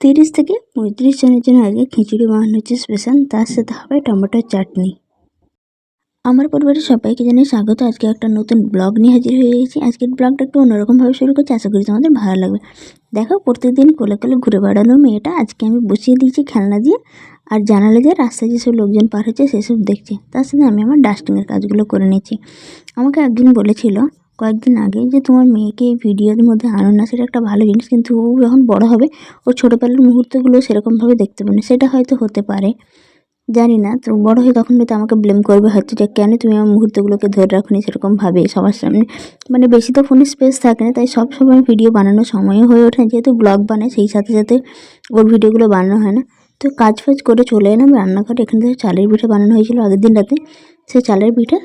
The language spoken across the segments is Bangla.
তিরিশ থেকে পঁয়ত্রিশ জনের জন্য আজকে খিচুড়ি বানানো হচ্ছে স্পেশাল তার সাথে হবে টমেটোর চাটনি। আমার পরিবারের সবাইকে জানিয়ে স্বাগত। আজকে একটা নতুন ব্লগ নিয়ে হাজির হয়ে গেছি। আজকের ব্লগটা একটু অন্যরকমভাবে শুরু করছি। আশা করি তোমাদের ভালো লাগবে। দেখো প্রত্যেকদিন কোলে কোলে ঘুরে বেড়ানো মেয়েটা আজকে আমি বসিয়ে দিয়েছি খেলনা দিয়ে। আর জানালে যে রাস্তায় যেসব লোকজন পার হচ্ছে, সেসব দেখছে। তার সাথে আমি আমার ডাস্টিংয়ের কাজগুলো করে নিয়েছি আমাকে একজন বলেছিল কয়েকদিন আগে যে তোমার মেয়েকে ভিডিওর মধ্যে আনো না সেটা একটা ভালো জিনিস, কিন্তু ও যখন বড় হবে, ও ছোটোবেলার মুহূর্তগুলো সেরকমভাবে দেখতে পাবে না। সেটা হয়তো হতে পারে, জানি না। তো বড় হয়ে তখন হয়তো আমাকে ব্লেম করবে, হয়তো যে কেন তুমি আমার মুহূর্তগুলোকে ধরে রাখনি সেরকমভাবে সবার সামনে। মানে বেশি তো ফোনে স্পেস থাকে না, তাই সব সময় ভিডিও বানানোর সময়ও হয়ে ওঠে যেহেতু ব্লগ বানায়, সেই সাথে সাথে ওর ভিডিওগুলো বানানো হয় না। তো কাজ ফাজ করে চলে এলাম, রান্নাঘরে। এখান থেকে চালের পিঠে বানানো হয়েছিল আগের দিন রাতে। সেই চালের পিঠে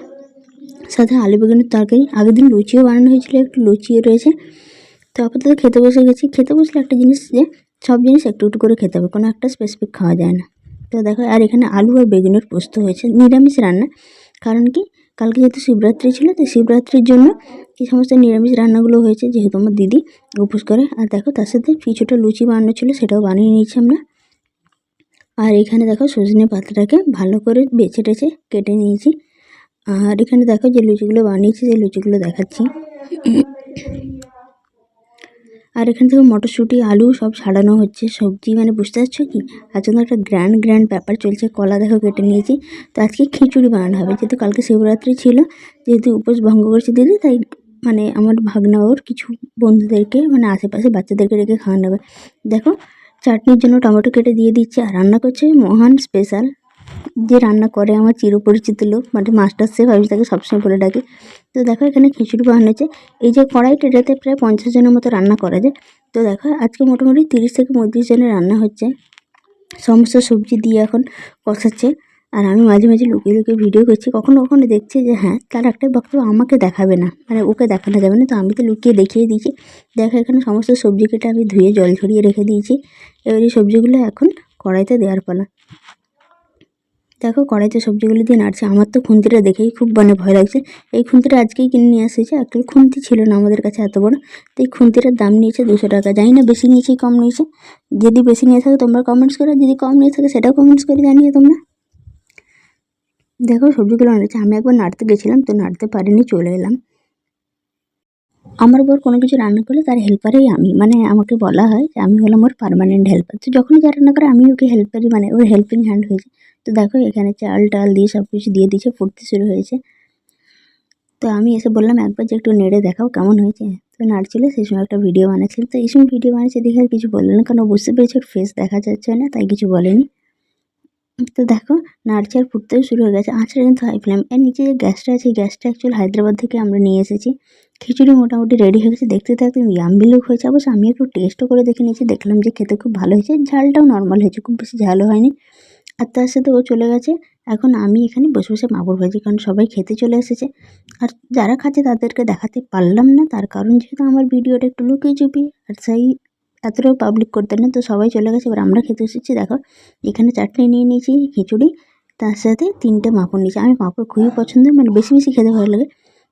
সাথে আলু বেগুনের তরকারি। আগের দিন লুচিও বানানো হয়েছিল, একটু লুচিও রয়েছে। তো আপাতত খেতে বসে গেছি। খেতে বসলে একটা জিনিস যে, সব জিনিস একটু একটু করে খেতে হবে, কোনো একটা স্পেসিফিক খাওয়া যায় না। তো দেখো, আর এখানে আলু আর বেগুনের পোস্ত হয়েছে, নিরামিষ রান্না। কারণ কি? কালকে যেহেতু শিবরাত্রি ছিল, তো শিবরাত্রির জন্য এই সমস্ত নিরামিষ রান্নাগুলো হয়েছে, যেহেতু আমার দিদি উপোস করে। আর দেখো, তার সাথে কিছুটা লুচি বানানো ছিল, সেটাও বানিয়ে নিয়েছি আমরা। আর এখানে দেখো, সজনে পাতাটাকে ভালো করে বেছে টেছে কেটে নিয়েছি। আর এখানে দেখো যে লুচিগুলো বানিয়েছি, সেই লুচিগুলো দেখাচ্ছি। আর এখান থেকে মটরশুঁটি, আলু সব ছাড়ানো হচ্ছে, সবজি মানে বুঝতে পারছ কি? আজকে একটা গ্র্যান্ড গ্র্যান্ড ব্যাপার চলছে, কলা দেখো কেটে নিয়েছি। তো আজকে খিচুড়ি বানানো হবে, যেহেতু কালকে শিবরাত্রি ছিল, যেহেতু উপোস ভঙ্গ করছে দিদি, তাই মানে আমার ভাগনা ওর কিছু বন্ধুদেরকে মানে আশেপাশে বাচ্চাদেরকে রেখে খাওয়ানো হবে। দেখো, চাটনির জন্য টমেটো কেটে দিয়ে দিচ্ছে, আর রান্না করছে মহান স্পেশাল যে রান্না করে, আমার চিরপরিচিত লোক মানে মাস্টার শেফ আমি তাকে সবসময় বলে ডাকি। তো দেখো, এখানে খিচুড়ি বানানো হচ্ছে এই যে কড়াইটা, এটাতে প্রায় পঞ্চাশ জনের মতো রান্না করা যায়। তো দেখো, আজকে মোটামুটি তিরিশ থেকে পঁয়ত্রিশ জনের রান্না হচ্ছে। সমস্ত সবজি দিয়ে এখন কষাচ্ছে। আর আমি মাঝে মাঝে লুকিয়ে লুকিয়ে ভিডিও করছি। কখনো কখনো দেখছি যে হ্যাঁ তার একটাই বক্তব্য আমাকে দেখাবে না। মানে ওকে দেখানো যাবে না। তো আমি তো লুকিয়ে দেখিয়ে দিয়েছি। দেখো, এখানে সমস্ত সবজি কেটে আমি ধুয়ে, জল ঝরিয়ে রেখে দিয়েছি। এবার এই সবজিগুলো এখন কড়াইতে দেওয়ার পালা। দেখো কড়াইতে সবজিগুলো দিয়ে নাড়ছে। আমার তো খুন্তিটা দেখেই খুব মানে ভয় লাগছে। এই খুন্তিটা আজকেই কিনে নিয়ে এসেছে। একটু খুন্তি ছিল না আমাদের কাছে এত বড়। তো এই খুন্তিটার দাম নিয়েছে দুশো টাকা। জানি না বেশি নিয়েছি, কম নিয়েছে। যদি বেশি নিয়ে থাকে তোমরা কমেন্টস করো, যদি কম নিয়ে থাকে সেটাও কমেন্টস করে জানিয়ে তোমরা। দেখো সবজিগুলো নাড়ছে। আমি একবার নাড়তে গেছিলাম, তো নাড়তে পারিনি, চলে এলাম। আমার বর কোনো কিছু রান্না করলে তার হেল্পারই আমি। মানে আমাকে বলা হয় যে আমি হলাম ওর পারমানেন্ট হেল্পার তো যখনই যা রান্না করে আমি ওকে হেল্পারই মানে ওর হেল্পিং হ্যান্ড হয়েছে। তো দেখো এখানে চাল টাল দিয়ে সব কিছু দিয়ে দিয়েছে, ফুটতে শুরু হয়েছে। তো আমি এসে বললাম, একবার যে একটু নেড়ে দেখাও কেমন হয়েছে। তো নাড়ছিল, সেই সময় একটা ভিডিও বানাচ্ছিল। তো এই সময় ভিডিও বানাচ্ছে দেখে আর কিছু বলল না, কারণ বুঝতে পেরেছে ওর ফেস দেখা যাচ্ছে না, তাই কিছু বলেনি। তো দেখো, নাড়ছে আর ফুটতেও শুরু হয়ে গেছে। আঁচড়া কিন্তু হাই ফ্লেম এর নিচে যে গ্যাসটা আছে গ্যাসটা অ্যাকচুয়ালি হায়দ্রাবাদ থেকে আমরা নিয়ে এসেছি। খিচুড়ি মোটামুটি রেডি হয়ে গেছে। দেখতে তো একদম ইয়াম্বি লুক হয়েছে। অবশ্য আমি একটু টেস্টও করে দেখে নিয়েছি। দেখলাম যে খেতে খুব ভালো হয়েছে। ঝালটাও নর্মাল হয়েছে। খুব বেশি ঝালও হয়নি। আর তার সাথে ও চলে গেছে। এখন আমি এখানে বসে বসে মাগুর ভাজি, কারণ সবাই খেতে চলে এসেছে। আর যারা খাচ্ছে তাদেরকে দেখাতে পারলাম না। তার কারণ যেহেতু আমার ভিডিওটা একটু লুকিয়ে চুপি, আর সেই এতটাও পাবলিক করতে না। তো সবাই চলে গেছে। এবার আমরা খেতে এসেছি দেখো, এখানে চাটনি নিয়ে নিয়েছি, খিচুড়ি। তার সাথে তিনটে মাপড় নিয়েছি। আমি পাঁপড় খুবই পছন্দ। মানে বেশি বেশি খেতে ভালো লাগে।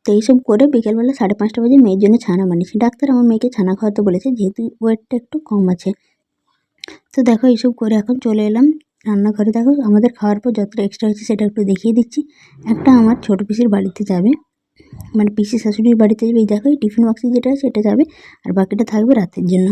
তো এইসব করে বিকেলবেলা সাড়ে পাঁচটা বাজে মেয়ের জন্য ছানা বানিয়েছি। ডাক্তার আমার মেয়েকে ছানা খাওয়াতে বলেছে, যেহেতু ওয়েটটা একটু কম আছে। তো দেখো, এইসব করে এখন চলে এলাম রান্নাঘরে। দেখো, আমাদের খাওয়ার পর যতটা এক্সট্রা হয়েছে সেটা একটু দেখিয়ে দিচ্ছি। একটা আমার ছোটো পিসির বাড়িতে যাবে। মানে পিসি শাশুড়ির বাড়িতে যাবে। এই দেখো, এই টিফিন বক্সে যেটা সেটা যাবে। আর বাকিটা থাকবে রাতের জন্য।